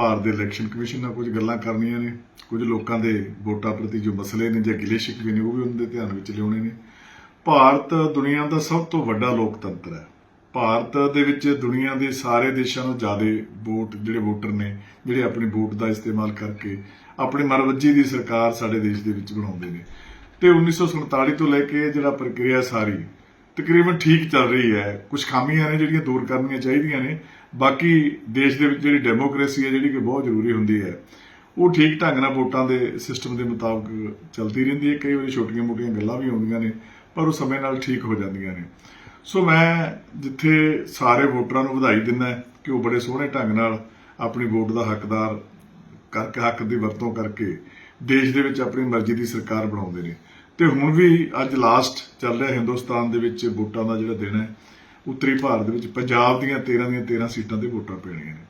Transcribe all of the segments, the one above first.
ਭਾਰਤ ਦੇ election commission ਨਾਲ ਕੁਝ ਗੱਲਾਂ ਕਰਨੀਆਂ ਨੇ, ਕੁਝ ਲੋਕਾਂ ਦੇ ਵੋਟਾਂ ਪ੍ਰਤੀ ਜੋ ਮਸਲੇ ਨੇ ਜਾਂ ਗਿਲੇ ਸ਼ਿਕਵੇ ਨੇ, ਉਹ ਵੀ ਉਹਨਾਂ ਦੇ ਧਿਆਨ ਵਿੱਚ ਲਿਆਉਣੇ ਨੇ। ਭਾਰਤ ਦੁਨੀਆ ਦਾ ਸਭ ਤੋਂ ਵੱਡਾ ਲੋਕਤੰਤਰ ਹੈ। ਭਾਰਤ ਦੇ ਵਿੱਚ ਦੁਨੀਆ ਦੇ ਸਾਰੇ ਦੇਸ਼ਾਂ ਨੂੰ ਜ਼ਿਆਦਾ ਵੋਟ, ਜਿਹੜੇ ਵੋਟਰ ਨੇ, ਜਿਹੜੇ ਆਪਣੀ ਵੋਟ ਦਾ ਇਸਤੇਮਾਲ ਕਰਕੇ ਆਪਣੀ ਮਨਵੱਜੀ ਦੀ ਸਰਕਾਰ ਸਾਡੇ ਦੇਸ਼ ਦੇ ਵਿੱਚ ਬਣਾਉਂਦੇ ਨੇ। ਤੇ 1947 ਤੋਂ ਲੈ ਕੇ ਜਿਹੜਾ ਪ੍ਰਕਿਰਿਆ ਸਾਰੀ ਤਕਰੀਬਨ ਠੀਕ ਚੱਲ ਰਹੀ ਹੈ। ਕੁਝ ਖਾਮੀਆਂ ਨੇ ਜਿਹੜੀਆਂ ਦੂਰ ਕਰਨੀਆਂ ਚਾਹੀਦੀਆਂ ਨੇ। ਬਾਕੀ ਦੇਸ਼ ਦੇ ਵਿੱਚ ਜਿਹੜੀ ਡੈਮੋਕ੍ਰੇਸੀ ਹੈ, ਜਿਹੜੀ ਕਿ ਬਹੁਤ ਜ਼ਰੂਰੀ ਹੁੰਦੀ ਹੈ, ਉਹ ਠੀਕ ਢੰਗ ਨਾਲ ਵੋਟਾਂ ਦੇ ਸਿਸਟਮ ਦੇ ਮੁਤਾਬਕ ਚੱਲਦੀ ਰਹਿੰਦੀ ਹੈ। ਕਈ ਵਾਰੀ ਛੋਟੀਆਂ-ਮੋਟੀਆਂ ਗੱਲਾਂ ਵੀ ਆਉਂਦੀਆਂ ਨੇ, ਪਰ ਉਹ ਸਮੇਂ ਨਾਲ ਠੀਕ ਹੋ ਜਾਂਦੀਆਂ ਨੇ। ਸੋ ਮੈਂ ਜਿੱਥੇ ਸਾਰੇ ਵੋਟਰਾਂ ਨੂੰ ਵਧਾਈ ਦਿੰਦਾ ਕਿ ਉਹ ਬੜੇ ਸੋਹਣੇ ਢੰਗ ਨਾਲ ਆਪਣੀ ਵੋਟ ਦਾ ਹੱਕਦਾਰ ਕਰਕੇ, ਹੱਕ ਦੀ ਵਰਤੋਂ ਕਰਕੇ ਦੇਸ਼ ਦੇ ਵਿੱਚ ਆਪਣੀ ਮਰਜ਼ੀ ਦੀ ਸਰਕਾਰ ਬਣਾਉਂਦੇ ਨੇ। ਤੇ ਹੁਣ ਵੀ ਅੱਜ ਲਾਸਟ ਚੱਲ ਰਿਹਾ ਹਿੰਦੁਸਤਾਨ ਦੇ ਵਿੱਚ ਵੋਟਾਂ ਦਾ ਜਿਹੜਾ ਦਿਨ ਹੈ, ਉੱਤਰੀ ਭਾਰਤ ਦੇ ਵਿੱਚ ਪੰਜਾਬ ਦੀਆਂ 13 ਦੀਆਂ 13 ਸੀਟਾਂ ਤੇ ਵੋਟਾਂ ਪੈਣੀਆਂ ਨੇ।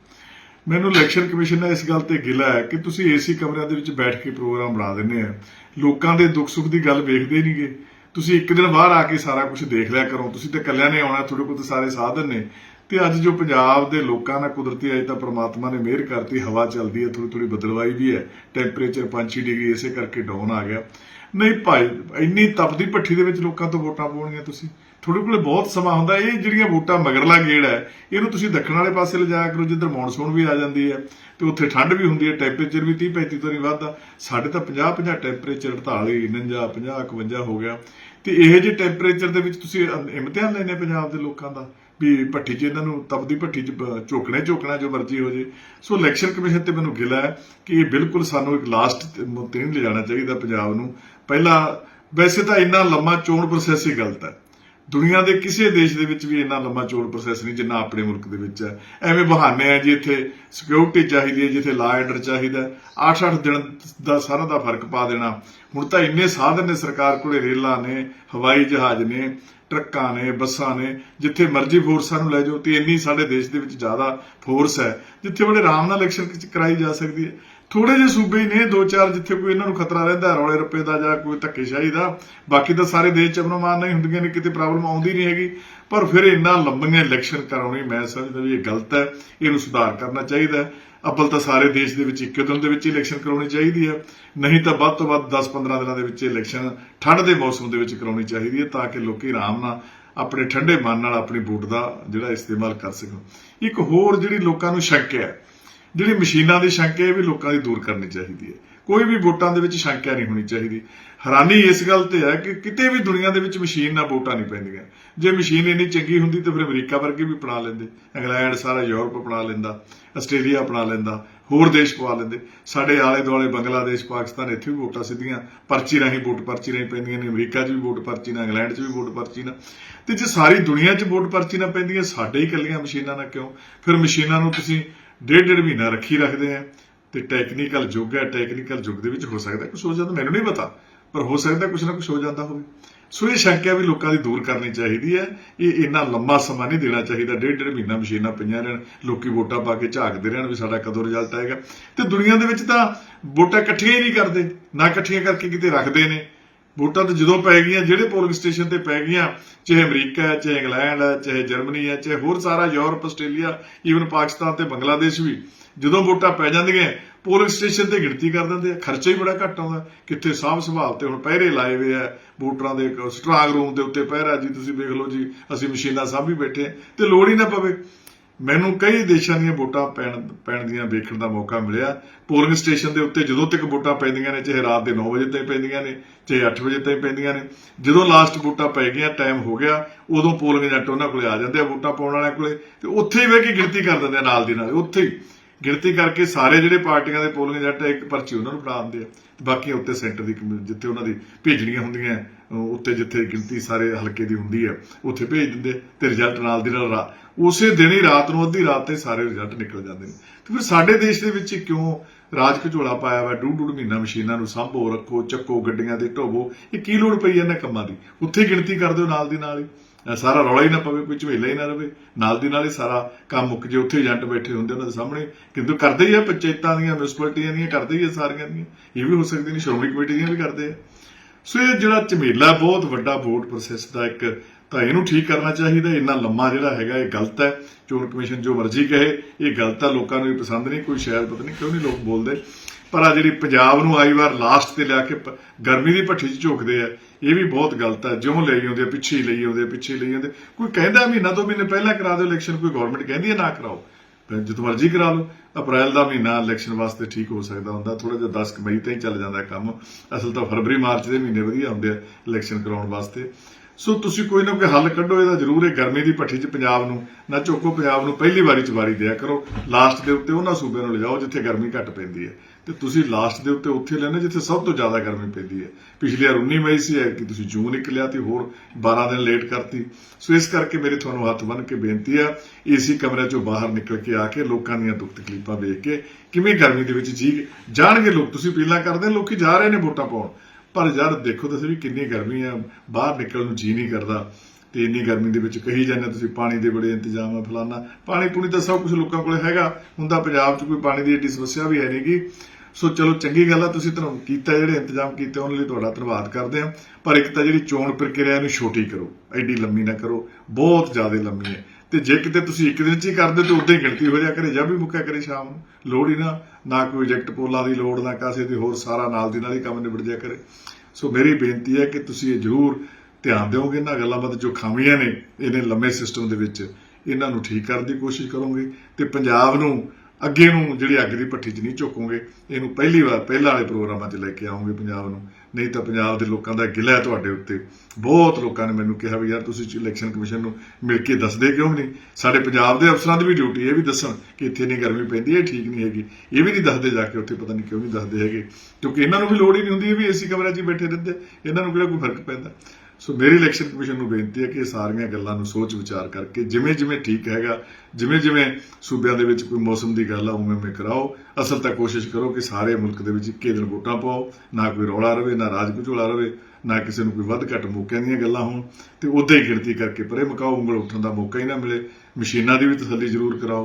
ਮੈਨੂੰ ਇਲੈਕਸ਼ਨ ਕਮਿਸ਼ਨ ਦਾ ਇਸ ਗੱਲ ਤੇ ਗਿਲਾ ਹੈ ਕਿ ਤੁਸੀਂ ਏਸੀ ਕਮਰਿਆਂ ਦੇ ਵਿੱਚ ਬੈਠ ਕੇ ਪ੍ਰੋਗਰਾਮ ਬਣਾ ਦਿੰਦੇ ਆ। ਲੋਕਾਂ ਦੇ ਦੁੱਖ ਸੁੱਖ ਦੀ ਗੱਲ ਵੇਖਦੇ ਨਹੀਂਗੇ ਤੁਸੀਂ ਇੱਕ ਦਿਨ ਬਾਹਰ ਆ ਕੇ ਸਾਰਾ ਕੁਝ ਦੇਖ ਲਿਆ ਕਰੋ। ਤੁਸੀਂ ਤਾਂ ਇਕੱਲਿਆਂ ਨੇ ਆਉਣਾ, ਤੁਹਾਡੇ ਕੋਲ ਤਾਂ ਸਾਰੇ ਸਾਧਨ ਨੇ। ਤੇ ਅੱਜ ਜੋ ਪੰਜਾਬ ਦੇ ਲੋਕਾਂ ਨਾਲ ਕੁਦਰਤੀ ਅੱਜ ਤਾਂ ਪ੍ਰਮਾਤਮਾ ਨੇ ਮਿਹਰ ਕਰਤੀ, ਹਵਾ ਚੱਲਦੀ ਹੈ ਥੋੜੀ ਥੋੜੀ ਬਦਲਵਾਈ ਵੀ ਹੈ। ਟੈਂਪਰੇਚਰ 5-6 ਡਿਗਰੀ ਇਸੇ ਕਰਕੇ ਡਾਊਨ ਆ ਗਿਆ। ਨਹੀਂ ਭਾਈ, ਇੰਨੀ ਤਪਦੀ ਭੱਠੀ ਦੇ ਵਿੱਚ ਲੋਕਾਂ ਤੋਂ ਵੋਟਾਂ ਪਾਉਣੀਆਂ ਤੁਸੀਂ। ਤੁਹਾਡੇ ਕੋਲੇ ਬਹੁਤ ਸਮਾਂ ਹੁੰਦਾ, ਇਹ ਜਿਹੜੀਆਂ ਵੋਟਾਂ ਮਗਰਲਾ ਗੇੜ ਹੈ, ਇਹਨੂੰ ਤੁਸੀਂ ਦੱਖਣ ਵਾਲੇ ਪਾਸੇ ਲਿਜਾਇਆ ਕਰੋ, ਜਿੱਧਰ ਮੌਨਸੂਨ ਵੀ ਆ ਜਾਂਦੀ ਹੈ, ਤੇ ਉੱਥੇ ਠੰਡ ਵੀ ਹੁੰਦੀ ਹੈ ਟੈਂਪਰੇਚਰ ਵੀ 30 35 ਤੋਂ ਨਹੀਂ ਵੱਧਦਾ। ਸਾਡੇ ਤਾਂ 50 50 ਟੈਂਪਰੇਚਰ 48 49 50 51 ਹੋ ਗਿਆ। ਤੇ ਇਹੋ ਜਿਹੇ ਟੈਂਪਰੇਚਰ ਦੇ ਵਿੱਚ ਤੁਸੀਂ ਅ- ਇਮਤਿਹਾਨ ਲੈਣੇ ਪੰਜਾਬ ਦੇ ਲੋਕਾਂ ਦਾ ਵੀ ਭੱਠੀ 'ਚ ਇਹਨਾਂ ਨੂੰ ਤਪਦੀ ਭੱਠੀ 'ਚ ਝੋਕਣੇ, ਝੋਕਣਾ ਜੋ ਮਰਜ਼ੀ ਹੋ ਜੇ। ਸੋ ਇਲੈਕਸ਼ਨ ਕਮਿਸ਼ਨ ਤੇ ਮੈਨੂੰ ਗਿਲਾ ਹੈ ਕਿ ਇਹ ਬਿਲਕੁਲ ਸਾਨੂੰ ਇੱਕ ਲਾਸਟ ਤੇ ਨਹੀਂ ਲਿਜਾਣਾ ਚਾਹੀਦਾ ਪੰਜਾਬ ਨੂੰ। ਪਹਿਲਾਂ, ਵੈਸੇ ਤਾਂ ਇੰਨਾ ਲੰਮਾ ਚੋਣ ਪ੍ਰੋਸੈਸ ਹੀ ਗਲਤ ਹੈ। ਦੁਨੀਆ ਦੇ ਕਿਸੇ ਦੇਸ਼ ਦੇ ਵਿੱਚ ਵੀ ਇੰਨਾ ਲੰਮਾ ਚੋਣ ਪ੍ਰੋਸੈਸ ਨਹੀਂ ਜਿੰਨਾ ਆਪਣੇ ਮੁਲਕ ਦੇ ਵਿੱਚ ਹੈ। ਐਵੇਂ ਬਹਾਨੇ ਆ ਜੀ ਇੱਥੇ ਸਿਕਿਉਰਿਟੀ ਚਾਹੀਦੀ ਹੈ, ਜਿੱਥੇ ਲਾ ਐਂਡਰ ਚਾਹੀਦਾ 8-8 ਦਿਨ ਦਾ ਸਾਰਾ ਦਾ ਫ਼ਰਕ ਪਾ ਦੇਣਾ। ਹੁਣ ਤਾਂ ਇੰਨੇ ਸਾਧਨ ਨੇ ਸਰਕਾਰ ਕੋਲੇ, ਰੇਲਾਂ ਨੇ, ਹਵਾਈ ਜਹਾਜ਼ ਨੇ। ਟਰੱਕਾਂ ਨੇ, ਬੱਸਾਂ ਨੇ, ਜਿੱਥੇ ਮਰਜ਼ੀ ਫੋਰਸਾਂ ਨੂੰ ਲੈ ਜਾਓ, ਤੇ ਇੰਨੀ ਸਾਡੇ ਦੇਸ਼ ਦੇ ਵਿੱਚ ਜ਼ਿਆਦਾ ਫੋਰਸ ਹੈ, ਜਿੱਥੇ ਬੜੇ ਆਰਾਮ ਨਾਲ ਇਲੈਕਸ਼ਨ ਕਰਾਈ ਜਾ ਸਕਦੀ ਹੈ। ਥੋੜੇ ਜਿਹੇ ਸੂਬੇ ਹੀ ਨੇ, ਦੋ ਚਾਰ ਜਿੱਥੇ ਕੋਈ ਇਹਨਾਂ ਨੂੰ ਖਤਰਾ ਰਹਿੰਦਾ, ਰੌਲੇ ਰੱਪੇ ਦਾ ਜਾਂ ਕੋਈ ਧੱਕੇਸ਼ਾਹੀ ਦਾ। ਬਾਕੀ ਤਾਂ ਸਾਰੇ ਦੇਸ਼ ਚ ਅਮਨ ਨਹੀਂ ਹੁੰਦੀਆਂ ਨੇ, ਕਿਤੇ ਪ੍ਰੋਬਲਮ ਆਉਂਦੀ ਨਹੀਂ ਹੈਗੀ। ਪਰ ਫਿਰ ਇੰਨਾ ਲੰਬੀਆਂ ਇਲੈਕਸ਼ਨ ਕਰਾਉਣੀ ਮੈਂ ਸਮਝਦਾ ਵੀ ਇਹ ਗਲਤ ਹੈ, ਇਹਨੂੰ ਸੁਧਾਰ ਕਰਨਾ ਚਾਹੀਦਾ ਹੈ। ਅੱਬਲ ਤਾਂ ਸਾਰੇ ਦੇਸ਼ ਦੇ ਵਿੱਚ ਇੱਕੋ ਦਿਨ ਦੇ ਵਿੱਚ ਇਲੈਕਸ਼ਨ ਕਰਾਉਣੀ ਚਾਹੀਦੀ ਹੈ। ਨਹੀਂ ਤਾਂ ਵੱਧ ਤੋਂ ਵੱਧ 10-15 ਦਿਨਾਂ ਦੇ ਵਿੱਚ ਇਲੈਕਸ਼ਨ ਠੰਡ ਦੇ ਮੌਸਮ ਦੇ ਵਿੱਚ ਕਰਾਉਣੀ ਚਾਹੀਦੀ ਹੈ, ਤਾਂ ਕਿ ਲੋਕੀ ਆਰਾਮ ਨਾਲ ਆਪਣੇ ਠੰਡੇ ਮਨ ਨਾਲ ਆਪਣੀ ਵੋਟ ਦਾ ਜਿਹੜਾ ਇਸਤੇਮਾਲ ਕਰ ਸਕਣ। ਇੱਕ ਹੋਰ ਜਿਹੜੀ ਲੋਕਾਂ ਨੂੰ ਸ਼ੱਕ ਹੈ ਜਿਹੜੀ ਮਸ਼ੀਨਾਂ ਦੀ ਸ਼ੰਕਾ ਇਹ ਵੀ ਲੋਕਾਂ ਦੀ ਦੂਰ ਕਰਨੀ ਚਾਹੀਦੀ ਹੈ। ਕੋਈ ਵੀ ਵੋਟਾਂ ਦੇ ਵਿੱਚ ਸ਼ੰਕਾ ਨਹੀਂ ਹੋਣੀ ਚਾਹੀਦੀ। ਹੈਰਾਨੀ ਇਸ ਗੱਲ ਤੇ ਹੈ ਕਿ ਕਿਤੇ ਵੀ ਦੁਨੀਆ ਦੇ ਵਿੱਚ ਮਸ਼ੀਨ ਨਾਲ ਵੋਟਾਂ ਨਹੀਂ ਪੈਂਦੀਆਂ। ਜੇ ਮਸ਼ੀਨ ਇੰਨੀ ਚੰਗੀ ਹੁੰਦੀ ਤਾਂ ਫਿਰ ਅਮਰੀਕਾ ਵਰਗੇ ਵੀ ਅਪਣਾ ਲੈਂਦੇ। ਇੰਗਲੈਂਡ, ਸਾਰਾ ਯੂਰਪ ਅਪਣਾ ਲੈਂਦਾ, ਆਸਟ੍ਰੇਲੀਆ ਅਪਣਾ ਲੈਂਦਾ, ਹੋਰ ਦੇਸ਼ ਪਵਾ ਲੈਂਦੇ। ਸਾਡੇ ਆਲੇ ਦੁਆਲੇ ਬੰਗਲਾਦੇਸ਼, ਪਾਕਿਸਤਾਨ ਇੱਥੇ ਵੀ ਵੋਟਾਂ ਸਿੱਧੀਆਂ ਪਰਚੀ ਰਾਹੀਂ ਵੋਟ ਪਰਚੀ ਰਾਹੀਂ ਪੈਂਦੀਆਂ ਨੇ। ਅਮਰੀਕਾ 'ਚ ਵੀ ਵੋਟ ਪਰਚੀ ਨਾਲ, ਇੰਗਲੈਂਡ 'ਚ ਵੀ ਵੋਟ ਪਰਚੀ ਨਾਲ। ਤੇ ਜੇ ਸਾਰੀ ਦੁਨੀਆ 'ਚ ਵੋਟ ਪਰਚੀ ਨਾਲ ਪੈਂਦੀਆਂ, ਸਾਡੇ ਹੀ ਇਕੱਲੀਆਂ ਮਸ਼ੀਨਾਂ ਨਾਲ ਕਿਉਂ? ਫਿਰ ਮਸ਼ੀਨਾਂ ਨੂੰ ਤੁਸੀਂ ਡੇਢ ਡੇਢ ਮਹੀਨਾ ਰੱਖੀ ਰੱਖਦੇ ਆ ਤੇ ਟੈਕਨੀਕਲ ਯੁੱਗ ਹੈ ਟੈਕਨੀਕਲ ਯੁੱਗ ਦੇ ਵਿੱਚ ਹੋ ਸਕਦਾ ਕੁਝ ਹੋ ਜਾਂਦਾ, ਮੈਨੂੰ ਨਹੀਂ ਪਤਾ, ਪਰ ਹੋ ਸਕਦਾ ਕੁਝ ਨਾ ਕੁਝ ਹੋ ਜਾਂਦਾ ਹੋਵੇ। ਸੋ ਇਹ ਸ਼ੰਕਿਆ ਵੀ ਲੋਕਾਂ ਦੀ ਦੂਰ ਕਰਨੀ ਚਾਹੀਦੀ ਹੈ, ਇਹ ਇੰਨਾ ਲੰਮਾ ਸਮਾਂ ਨਹੀਂ ਦੇਣਾ ਚਾਹੀਦਾ, ਡੇਢ ਡੇਢ ਮਹੀਨਾ ਮਸ਼ੀਨਾਂ ਪਈਆਂ ਰਹਿਣ, ਲੋਕੀ ਵੋਟਾਂ ਪਾ ਕੇ ਝਾਕਦੇ ਰਹਿਣ ਵੀ ਸਾਡਾ ਕਦੋਂ ਰਿਜ਼ਲਟ ਆਏਗਾ। ਤੇ ਦੁਨੀਆ ਦੇ ਵਿੱਚ ਤਾਂ ਵੋਟਾਂ ਇਕੱਠੀਆਂ ਹੀ ਨਹੀਂ ਕਰਦੇ, ਨਾ ਇਕੱਠੀਆਂ ਕਰਕੇ ਕਿਤੇ ਰੱਖਦੇ ਨੇ। ਵੋਟਾਂ ਤਾਂ ਜਦੋਂ ਪੈ ਗਈਆਂ, ਜਿਹੜੇ ਪੋਲਿੰਗ ਸਟੇਸ਼ਨ ਤੇ ਪੈ ਗਈਆਂ, ਚਾਹੇ ਅਮਰੀਕਾ ਹੈ, ਚਾਹੇ ਇੰਗਲੈਂਡ ਹੈ, ਚਾਹੇ ਜਰਮਨੀ ਹੈ, ਚਾਹੇ ਹੋਰ ਸਾਰਾ ਯੂਰਪ, ਆਸਟ੍ਰੇਲੀਆ ਈਵਨ ਪਾਕਿਸਤਾਨ ਤੇ ਬੰਗਲਾਦੇਸ਼ ਵੀ, ਜਦੋਂ ਵੋਟਾਂ ਪੈ ਜਾਂਦੀਆਂ ਪੋਲਿੰਗ ਸਟੇਸ਼ਨ ਤੇ ਗਿਣਤੀ ਕਰ ਦਿੰਦੇ ਆ, ਖਰਚਾ ਹੀ ਬੜਾ ਘੱਟ ਆਉਂਦਾ, ਕਿੱਥੇ ਸਾਂਭ ਸੰਭਾਲ ਤੇ ਹੁਣ ਪਹਿਰੇ ਲਾਏ ਹੋਏ ਆ, ਵੋਟਰਾਂ ਦੇ ਸਟਰਾਂਗ ਰੂਮ ਦੇ ਉੱਤੇ ਪਹਿਰਾ ਜੀ, ਤੁਸੀਂ ਵੇਖ ਲਓ ਜੀ, ਅਸੀਂ ਮਸ਼ੀਨਾਂ ਸਾਂਭੀ ਬੈਠੇ ਆ, ਤੇ ਲੋੜ ਹੀ ਨਾ ਪਵੇ। ਮੈਨੂੰ ਕਈ ਦੇਸ਼ਾਂ ਦੀਆਂ ਵੋਟਾਂ ਪੈਣ ਪੈਣ ਦੀਆਂ ਵੇਖਣ ਦਾ ਮੌਕਾ ਮਿਲਿਆ। ਪੋਲਿੰਗ ਸਟੇਸ਼ਨ ਦੇ ਉੱਤੇ ਜਦੋਂ ਤੱਕ ਵੋਟਾਂ ਪੈਂਦੀਆਂ ਨੇ ਚਾਹੇ ਰਾਤ ਦੇ 9 ਵਜੇ ਤਾਈਂ ਪੈਂਦੀਆਂ ਨੇ ਚਾਹੇ 8 ਵਜੇ ਤਾਈਂ ਪੈਂਦੀਆਂ ਨੇ ਜਦੋਂ ਲਾਸਟ ਵੋਟਾਂ ਪੈ ਗਈਆਂ ਟਾਈਮ ਹੋ ਗਿਆ ਉਦੋਂ ਪੋਲਿੰਗ ਏਜੰਟ ਉਹਨਾਂ ਕੋਲੇ ਆ ਜਾਂਦੇ ਆ ਵੋਟਾਂ ਪਾਉਣ ਵਾਲਿਆਂ ਕੋਲੇ ਤੇ ਉੱਥੇ ਹੀ ਬਹਿ ਕੇ ਗਿਣਤੀ ਕਰ ਦਿੰਦੇ ਆ ਨਾਲ ਦੀ ਨਾਲ ਉੱਥੇ ਹੀ। ਗਿਣਤੀ ਕਰਕੇ ਸਾਰੇ ਜਿਹੜੇ ਪਾਰਟੀਆਂ ਦੇ ਪੋਲਿੰਗ ਏਜੰਟ ਆ, ਇੱਕ ਪਰਚੀ ਉਹਨਾਂ ਨੂੰ ਫੜਾ ਦਿੰਦੇ ਆ। ਤੇ ਬਾਕੀ ਉੱਤੇ ਸੈਂਟਰ ਦੀ ਕਮੀ- ਜਿੱਥੇ ਉਹਨਾਂ ਦੀ ਭੇਜਣੀਆਂ ਹੁੰਦੀਆਂ ਉੱਤੇ ਜਿੱਥੇ ਗਿਣਤੀ ਸਾਰੇ ਹਲਕੇ ਦੀ ਹੁੰਦੀ ਹੈ, ਉੱਥੇ ਭੇਜ ਦਿੰਦੇ ਤੇ ਰਿਜ਼ਲਟ ਨਾਲ ਦੀ ਨਾਲ ਰਾ- ਉਸੇ ਦਿਨ ਹੀ ਰਾਤ ਨੂੰ ਅੱਧੀ ਰਾਤ ਤੇ ਸਾਰੇ ਰਿਜ਼ਲਟ ਨਿਕਲ ਜਾਂਦੇ ਨੇ। ਤੇ ਫਿਰ ਸਾਡੇ ਦੇਸ਼ ਦੇ ਵਿੱਚ ਕਿਉਂ ਰਾਜ ਘਚੋਲਾ ਪਾਇਆ ਵਾ ਡੂ ਡੂਢ ਮਹੀਨਾ ਮਸ਼ੀਨਾਂ ਨੂੰ ਸਾਂਭੋ, ਰੱਖੋ, ਚੱਕੋ, ਗੱਡੀਆਂ ਤੇ ਢੋਵੋ, ਇਹ ਕੀ ਲੋੜ ਪਈ ਇਹਨਾਂ ਕੰਮਾਂ ਦੀ? ਉੱਥੇ ਗਿਣਤੀ ਕਰ ਦਿਓ ਨਾਲ ਦੀ ਨਾਲ ਹੀ। ਸਾਰਾ ਰੌਲਾ ਹੀ ਨਾ ਪਵੇ, ਕੋਈ ਝਵੇਲਾ ਹੀ ਨਾ ਰਵੇ। ਨਾਲ ਦੀ ਨਾਲ ਹੀ ਸਾਰਾ ਕੰਮ ਮੁੱਕ ਜੇ, ਉੱਥੇ ਏਜੰਟ ਬੈਠੇ ਹੁੰਦੇ ਉਹਨਾਂ ਦੇ ਸਾਹਮਣੇ। ਕਿੰਤੂ ਕਰਦੇ ਹੀ ਆ ਪੰਚਾਇਤਾਂ ਦੀਆਂ, ਮਿਊਨਿਸਪੈਲਿਟੀਆਂ ਦੀਆਂ, ਕਰਦੇ ਹੀ ਆ ਸਾਰੀਆਂ ਦੀਆਂ। ਇਹ ਵੀ ਹੋ ਸਕਦੀ ਨੇ, ਸ਼੍ਰੋਮਣੀ ਕਮੇਟੀ ਦੀਆਂ ਵੀ ਕਰਦੇ ਆ। ਸੋ ਇਹ ਜਿਹੜਾ ਝਮੇਲਾ ਬਹੁਤ ਵੱਡਾ ਵੋਟ ਪ੍ਰੋਸੈਸ ਦਾ ਇੱਕ ਤਾਂ ਇਹਨੂੰ ਠੀਕ ਕਰਨਾ ਚਾਹੀਦਾ, ਇੰਨਾ ਲੰਮਾ ਜਿਹੜਾ ਹੈਗਾ ਇਹ ਗਲਤ ਹੈ। ਚੋਣ ਕਮਿਸ਼ਨ ਜੋ ਮਰਜ਼ੀ ਕਹੇ, ਇਹ ਗਲਤ ਹੈ ਲੋਕਾਂ ਨੂੰ ਵੀ ਪਸੰਦ ਨਹੀਂ, ਕੋਈ ਸ਼ਾਇਦ ਪਤਾ ਨਹੀਂ ਕਿਉਂ ਨਹੀਂ ਲੋਕ ਬੋਲਦੇ। ਪਰ ਆ ਜਿਹੜੀ ਪੰਜਾਬ ਨੂੰ ਆਈ ਵਾਰ ਲਾਸਟ ਤੇ ਲਿਆ ਕੇ ਪ- ਗਰਮੀ ਦੀ ਭੱਠੀ 'ਚ ਝੋਕਦੇ ਆ, ਇਹ ਵੀ ਬਹੁਤ ਗਲਤ ਹੈ ਜਿਉਂ ਲਈ ਆਉਂਦੇ ਆ, ਪਿੱਛੇ ਹੀ ਲਈ ਆਉਂਦੇ ਪਿੱਛੇ ਲਈ ਆਉਂਦੇ ਕੋਈ ਕਹਿੰਦਾ ਮਹੀਨਾ ਦੋ ਮਹੀਨੇ ਪਹਿਲਾਂ ਕਰਾ ਦਿਓ ਇਲੈਕਸ਼ਨ ਕੋਈ ਗਵਰਨਮੈਂਟ ਕਹਿੰਦੀ ਹੈ ਨਾ ਕਰਾਓ। ਜਦੋਂ ਮਰਜ਼ੀ ਕਰਾ ਲਓ। ਅਪ੍ਰੈਲ ਦਾ ਮਹੀਨਾ ਇਲੈਕਸ਼ਨ ਵਾਸਤੇ ਠੀਕ ਹੋ ਸਕਦਾ ਹੁੰਦਾ। ਥੋੜਾ ਜਿਹਾ 10 ਮਈ ਤਾਈਂ ਚੱਲ ਜਾਂਦਾ ਕੰਮ। ਅਸਲ ਤਾਂ ਫਰਵਰੀ, ਮਾਰਚ ਦੇ ਮਹੀਨੇ ਵਧੀਆ ਹੁੰਦੇ ਆ ਇਲੈਕਸ਼ਨ ਕਰਾਉਣ ਵਾਸਤੇ। ਸੋ ਤੁਸੀਂ ਕੋਈ ਨਾ ਕੋਈ ਹੱਲ ਕੱਢੋ। ਇਹਦਾ ਜ਼ਰੂਰ ਇਹ ਗਰਮੀ ਦੀ ਭੱਠੀ 'ਚ ਪੰਜਾਬ ਨੂੰ, ਨਾ ਝੋਕੋ, ਪੰਜਾਬ ਨੂੰ ਪਹਿਲੀ ਵਾਰੀ 'ਚ ਵਾਰੀ ਦਿਆ ਕਰੋ। ਲਾਸਟ ਦੇ ਉੱਤੇ ਉਹਨਾਂ ਸੂਬਿਆਂ ਨੂੰ ਲਿਜਾਓ ਜਿੱਥੇ ਗਰਮੀ ਘੱਟ ਪੈਂਦੀ ਹੈ। ਤੇ ਤੁਸੀਂ ਲਾਸਟ ਦੇ ਉੱਤੇ ਉੱਥੇ ਲੈਣੇ ਜਿੱਥੇ ਸਭ ਤੋਂ ਜ਼ਿਆਦਾ ਗਰਮੀ ਪੈਂਦੀ ਹੈ। ਪਿਛਲੀ ਵਾਰ 19 ਮਈ ਸੀ ਹੈ ਕਿ ਤੁਸੀਂ ਜੂਨ ਇੱਕ ਲਿਆ ਤੇ, ਹੋਰ 12 ਦਿਨ ਲੇਟ ਕਰਤੀ। ਸੋ ਇਸ ਕਰਕੇ ਮੇਰੇ ਤੁਹਾਨੂੰ ਹੱਥ ਬੰਨ ਕੇ ਬੇਨਤੀ ਆ, ਏਸੀ ਕਮਰੇ ਚੋਂ ਬਾਹਰ ਨਿਕਲ ਕੇ ਆ ਕੇ ਲੋਕਾਂ ਦੀਆਂ ਦੁੱਖ ਤਕਲੀਫਾਂ ਵੇਖ ਕੇ ਕਿਵੇਂ ਗਰਮੀ ਦੇ ਵਿੱਚ ਜੀ ਜਾਣਗੇ ਲੋਕ। ਤੁਸੀਂ ਪੀਲਾ ਕਰਦੇ ਲੋਕੀ ਜਾ ਰਹੇ ਨੇ ਵੋਟਾਂ ਪਾਉਣ। ਪਰ ਯਾਰ ਦੇਖੋ ਤੁਸੀਂ ਵੀ ਕਿੰਨੀ ਗਰਮੀ ਆ, ਬਾਹਰ ਨਿਕਲਣ ਨੂੰ ਜੀ ਨਹੀਂ ਕਰਦਾ। ਤੇ ਇੰਨੀ ਗਰਮੀ ਦੇ ਵਿੱਚ ਕਹੀ ਜਾਂਦੇ ਤੁਸੀਂ ਪਾਣੀ ਦੇ ਬੜੇ ਇੰਤਜ਼ਾਮ ਆ ਫਲਾਨਾ। ਪਾਣੀ ਪੂਣੀ ਤਾਂ ਸਭ ਕੁਝ ਲੋਕਾਂ ਕੋਲੇ ਹੈਗਾ। ਹੁੰਦਾ ਪੰਜਾਬ 'ਚ ਕੋਈ ਪਾਣੀ ਦੀ ਏਡੀ ਸਮੱਸਿਆ ਵੀ ਹੈ ਨਹੀਂਗੀ ਸੋ ਚਲੋ ਚੰਗੀ ਗੱਲ ਆ, ਤੁਸੀਂ ਤੁਹਾਨੂੰ ਕੀਤਾ ਜਿਹੜੇ ਇੰਤਜ਼ਾਮ ਕੀਤੇ, ਉਹਨਾਂ ਲਈ ਤੁਹਾਡਾ ਧੰਨਵਾਦ ਕਰਦੇ ਆ ਪਰ ਇੱਕ ਤਾਂ ਜਿਹੜੀ ਚੋਣ ਪ੍ਰਕਿਰਿਆ ਨੂੰ ਛੋਟੀ ਕਰੋ, ਐਡੀ ਲੰਮੀ ਨਾ ਕਰੋ, ਬਹੁਤ ਜ਼ਿਆਦਾ ਲੰਮੀ ਹੈ। ਤੇ ਜੇ ਕਿਤੇ ਤੁਸੀਂ ਇੱਕ ਦਿਨ 'ਚ ਹੀ ਕਰਦੇ ਤੇ ਉਦਾਂ ਹੀ ਗਿਣਤੀ ਹੋ ਜਾ ਕਰੇ, ਜਾਂ ਵੀ ਮੁੱਕਿਆ ਕਰੇ ਸ਼ਾਮ ਨੂੰ। ਲੋੜ ਹੀ ਨਾ ਨਾ ਕੋਈ ਇਜੈਕਟ ਪੋਲਾਂ ਦੀ ਲੋੜ, ਨਾ ਕਾਸੇ ਦੀ ਹੋਰ, ਸਾਰਾ ਨਾਲ ਦੀ ਨਾਲ ਹੀ ਕੰਮ ਨਿਬੜ ਜਾ ਕਰੇ। ਸੋ ਮੇਰੀ ਬੇਨਤੀ ਹੈ ਕਿ ਤੁਸੀਂ ਇਹ ਜ਼ਰੂਰ ਧਿਆਨ ਦਿਓਗੇ, ਇਹਨਾਂ ਗੱਲਾਂ ਬਾਤ ਜੋ ਖਾਮੀਆਂ ਨੇ, ਇਹਨੇ ਲੰਮੇ ਸਿਸਟਮ ਦੇ ਵਿੱਚ, ਇਹਨਾਂ ਨੂੰ ਠੀਕ ਕਰਨ ਦੀ ਕੋਸ਼ਿਸ਼ ਕਰੋਗੇ। ਤੇ ਪੰਜਾਬ ਨੂੰ ਅੱਗੇ ਨੂੰ ਜਿਹੜੀ ਅੱਗ ਦੀ ਭੱਠੀ 'ਚ ਨਹੀਂ ਝੁਕੋਗੇ, ਇਹਨੂੰ ਪਹਿਲੀ ਵਾਰ ਪਹਿਲਾਂ ਵਾਲੇ ਪ੍ਰੋਗਰਾਮਾਂ 'ਚ ਲੈ ਕੇ ਆਉਂਗੇ ਪੰਜਾਬ ਨੂੰ। ਨਹੀਂ ਤਾਂ ਪੰਜਾਬ ਦੇ ਲੋਕਾਂ ਦਾ ਗਿਲਾ ਹੈ ਤੁਹਾਡੇ ਉੱਤੇ। ਬਹੁਤ ਲੋਕਾਂ ਨੇ ਮੈਨੂੰ ਕਿਹਾ ਵੀ ਯਾਰ ਤੁਸੀਂ ਇਲੈਕਸ਼ਨ ਕਮਿਸ਼ਨ ਨੂੰ ਮਿਲ ਕੇ ਦੱਸਦੇ ਕਿਉਂ ਨਹੀਂ? ਸਾਡੇ ਪੰਜਾਬ ਦੇ ਅਫਸਰਾਂ ਦੀ ਵੀ ਡਿਊਟੀ ਇਹ ਵੀ ਦੱਸਣ ਕਿ ਇੱਥੇ ਨਹੀਂ ਗਰਮੀ ਪੈਂਦੀ ਹੈ ਠੀਕ ਨਹੀਂ ਹੈਗੀ। ਇਹ ਵੀ ਨਹੀਂ ਦੱਸਦੇ ਜਾ ਕੇ ਉੱਥੇ ਪਤਾ ਨਹੀਂ ਕਿਉਂ ਨਹੀਂ ਦੱਸਦੇ ਹੈਗੇ। ਕਿਉਂਕਿ ਇਹਨਾਂ ਨੂੰ ਵੀ ਲੋੜ ਹੀ ਨਹੀਂ ਹੁੰਦੀ ਇਹ ਵੀ ਏਸੀ ਕਮਰੇ 'ਚ ਹੀ ਬੈਠੇ ਰਹਿੰਦੇ। ਇਹਨਾਂ ਨੂੰ ਕਿਹੜਾ ਕੋਈ ਫ਼ਰਕ ਪੈਂਦਾ? ਸੋ ਮੇਰੀ ਇਲੈਕਸ਼ਨ ਕਮਿਸ਼ਨ ਨੂੰ ਬੇਨਤੀ ਹੈ ਕਿ ਇਹ ਸਾਰੀਆਂ ਗੱਲਾਂ ਨੂੰ ਸੋਚ ਵਿਚਾਰ ਕਰਕੇ ਜਿਵੇਂ ਜਿਵੇਂ ਠੀਕ ਹੈਗਾ, ਜਿਵੇਂ ਜਿਵੇਂ ਸੂਬਿਆਂ ਦੇ ਵਿੱਚ ਕੋਈ ਮੌਸਮ ਦੀ ਗੱਲ ਆ, ਉਵੇਂ ਉਵੇਂ ਕਰਾਓ। ਅਸਲ ਤਾਂ ਕੋਸ਼ਿਸ਼ ਕਰੋ ਕਿ ਸਾਰੇ ਮੁਲਕ ਦੇ ਵਿੱਚ ਇੱਕੇ ਦਿਨ ਵੋਟਾਂ ਪਾਓ। ਨਾ ਕੋਈ ਰੌਲਾ ਰਵੇ, ਨਾ ਰਾਜ ਘੁਚੋਲਾ ਰਵੇ, ਨਾ ਕਿਸੇ ਨੂੰ ਕੋਈ ਵੱਧ ਘੱਟ ਮੌਕਿਆਂ ਦੀਆਂ ਗੱਲਾਂ ਹੋਣ। ਤੇ ਉਦਾਂ ਹੀ ਗਿਣਤੀ ਕਰਕੇ ਪਰੇ ਮਕਾਓ, ਉਂਗਲ ਉੱਠਣ ਦਾ ਮੌਕਾ ਹੀ ਨਾ ਮਿਲੇ। ਮਸ਼ੀਨਾਂ ਦੀ ਵੀ ਤਸੱਲੀ ਜ਼ਰੂਰ ਕਰਾਓ।